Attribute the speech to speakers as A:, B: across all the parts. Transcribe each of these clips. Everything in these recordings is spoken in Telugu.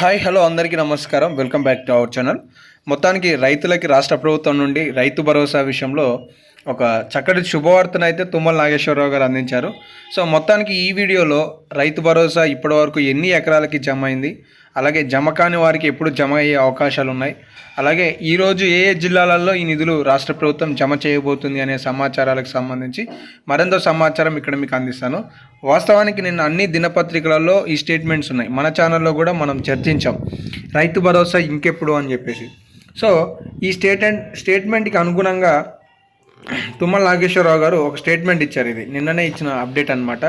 A: హాయ్ హలో అందరికీ నమస్కారం. Welcome back to our channel. మొత్తానికి రైతులకి రాష్ట్ర ప్రభుత్వం నుండి రైతు భరోసా విషయంలో ఒక చక్కటి శుభవార్తను అయితే తుమ్మల నాగేశ్వరరావు గారు అందించారు. సో మొత్తానికి ఈ వీడియోలో రైతు భరోసా ఇప్పటివరకు ఎన్ని ఎకరాలకి జమ అయింది? అలాగే జమ కాని వారికి ఎప్పుడు జమ అయ్యే అవకాశాలు ఉన్నాయి అలాగే ఈరోజు ఏ ఏ జిల్లాలలో ఈ నిధులు రాష్ట్ర ప్రభుత్వం జమ చేయబోతుంది అనే సమాచారాలకు సంబంధించి మరింత సమాచారం ఇక్కడ మీకు అందిస్తాను. వాస్తవానికి నిన్న అన్ని దినపత్రికలలో ఈ స్టేట్మెంట్స్ ఉన్నాయి. మన ఛానల్లో కూడా మనం చర్చించాం. రైతు భరోసా ఇంకెప్పుడు అని చెప్పేసి. సో ఈ స్టేట్ స్టేట్మెంట్కి అనుగుణంగా తుమ్మల నాగేశ్వరరావు గారు ఒక స్టేట్మెంట్ ఇచ్చారు ఇది. నిన్ననే ఇచ్చిన అప్డేట్ అనమాట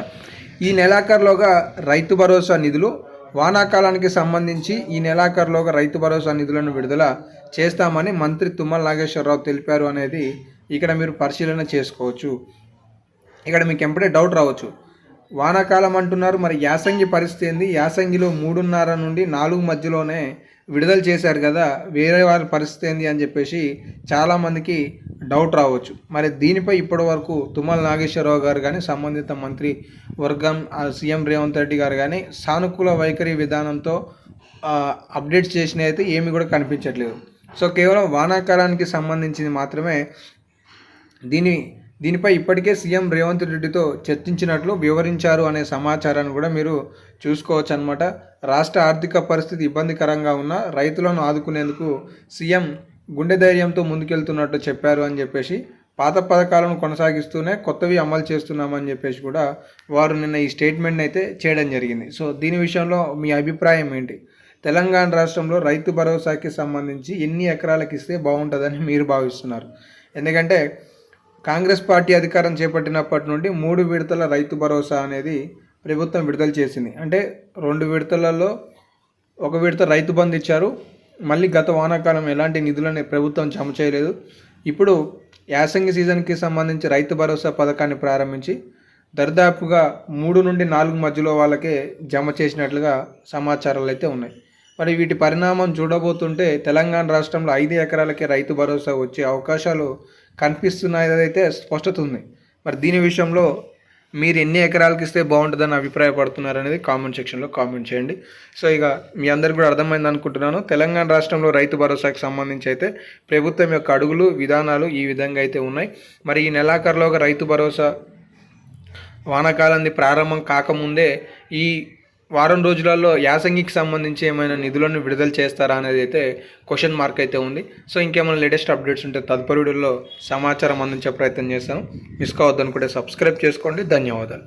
A: ఈ నెలాఖరులోగా రైతు భరోసా నిధులు వానాకాలానికి సంబంధించి ఈ నెలాఖరులోగా రైతు భరోసా నిధులను విడుదల చేస్తామని మంత్రి తుమ్మల నాగేశ్వరరావు తెలిపారు అనేది ఇక్కడ మీరు పరిశీలన చేసుకోవచ్చు. ఇక్కడ మీకు ఎంపడే డౌట్ రావచ్చు. వానాకాలం అంటున్నారు మరి యాసంగి పరిస్థితి ఏంది? యాసంగిలో మూడున్నర నుండి నాలుగు మధ్యలోనే విడుదల చేశారు కదా వేరే వారి పరిస్థితి ఏంది అని చెప్పేసి చాలామందికి డౌట్ రావచ్చు. మరి దీనిపై ఇప్పటి వరకు తుమ్మల నాగేశ్వరరావు గారు కానీ సంబంధిత మంత్రి వర్గం సీఎం రేవంత్ రెడ్డి గారు కానీ సానుకూల వైఖరి విధానంతో అప్డేట్స్ చేసినవి అయితే ఏమి కూడా కనిపించట్లేదు. సో కేవలం వానాకాలానికి సంబంధించింది మాత్రమే దీని దీనిపై ఇప్పటికే సీఎం రేవంత్ రెడ్డితో చర్చించినట్లు వివరించారు అనే సమాచారాన్ని కూడా మీరు చూసుకోవచ్చు అనమాట రాష్ట్ర ఆర్థిక పరిస్థితి ఇబ్బందికరంగా ఉన్న రైతులను ఆదుకునేందుకు సీఎం గుండె ధైర్యంతో ముందుకెళ్తున్నట్టు చెప్పారు అని చెప్పేసి పాత పథకాలను కొనసాగిస్తూనే కొత్తవి అమలు చేస్తున్నామని చెప్పేసి కూడా వారు నిన్న ఈ స్టేట్మెంట్ అయితే చేయడం జరిగింది. సో దీని విషయంలో మీ అభిప్రాయం ఏంటి? తెలంగాణ రాష్ట్రంలో రైతు భరోసాకి సంబంధించి ఎన్ని ఎకరాలకు ఇస్తే బాగుంటుందని మీరు భావిస్తున్నారు? ఎందుకంటే కాంగ్రెస్ పార్టీ అధికారం చేపట్టినప్పటి నుండి మూడు విడతల రైతు భరోసా అనేది ప్రభుత్వం విడుదల చేసింది. అంటే రెండు విడతలలో ఒక విడత రైతు బంధు ఇచ్చారు మళ్ళీ గత వానాకాలం ఎలాంటి నిధులని ప్రభుత్వం జమ చేయలేదు. ఇప్పుడు యాసంగి సీజన్కి సంబంధించి రైతు భరోసా పథకాన్ని ప్రారంభించి దరిదాపుగా మూడు నుండి నాలుగు మధ్యలో వాళ్ళకే జమ చేసినట్లుగా సమాచారాలు అయితే ఉన్నాయి. మరి వీటి పరిణామం చూడబోతుంటే తెలంగాణ రాష్ట్రంలో ఐదు ఎకరాలకే రైతు భరోసా వచ్చే అవకాశాలు కనిపిస్తున్నాయి అయితే స్పష్టత ఉంది. మరి దీని విషయంలో మీరు ఎన్ని ఎకరాలకి ఇస్తే బాగుంటుందని అభిప్రాయపడుతున్నారు అనేది కామెంట్ సెక్షన్లో కామెంట్ చేయండి. సో ఇక మీ అందరికి కూడా అర్థమైంది అనుకుంటున్నాను. తెలంగాణ రాష్ట్రంలో రైతు భరోసాకి సంబంధించి అయితే ప్రభుత్వం యొక్క అడుగులు విధానాలు ఈ విధంగా అయితే ఉన్నాయి. మరి ఈ నెలాఖరులోగా రైతు భరోసా వానాకాలాన్ని ప్రారంభం కాకముందే ఈ వారం రోజులలో యాసంగికి సంబంధించి ఏమైనా నిధులను విడుదల చేస్తారా అనేది అయితే క్వశ్చన్ మార్క్ అయితే ఉంది. సో ఇంకేమైనా లేటెస్ట్ అప్డేట్స్ ఉంటే తదుపరి వీడియోలో సమాచారం అందించే ప్రయత్నం చేస్తాను. మిస్ కావద్దనుకుంటే సబ్స్క్రైబ్ చేసుకోండి. ధన్యవాదాలు.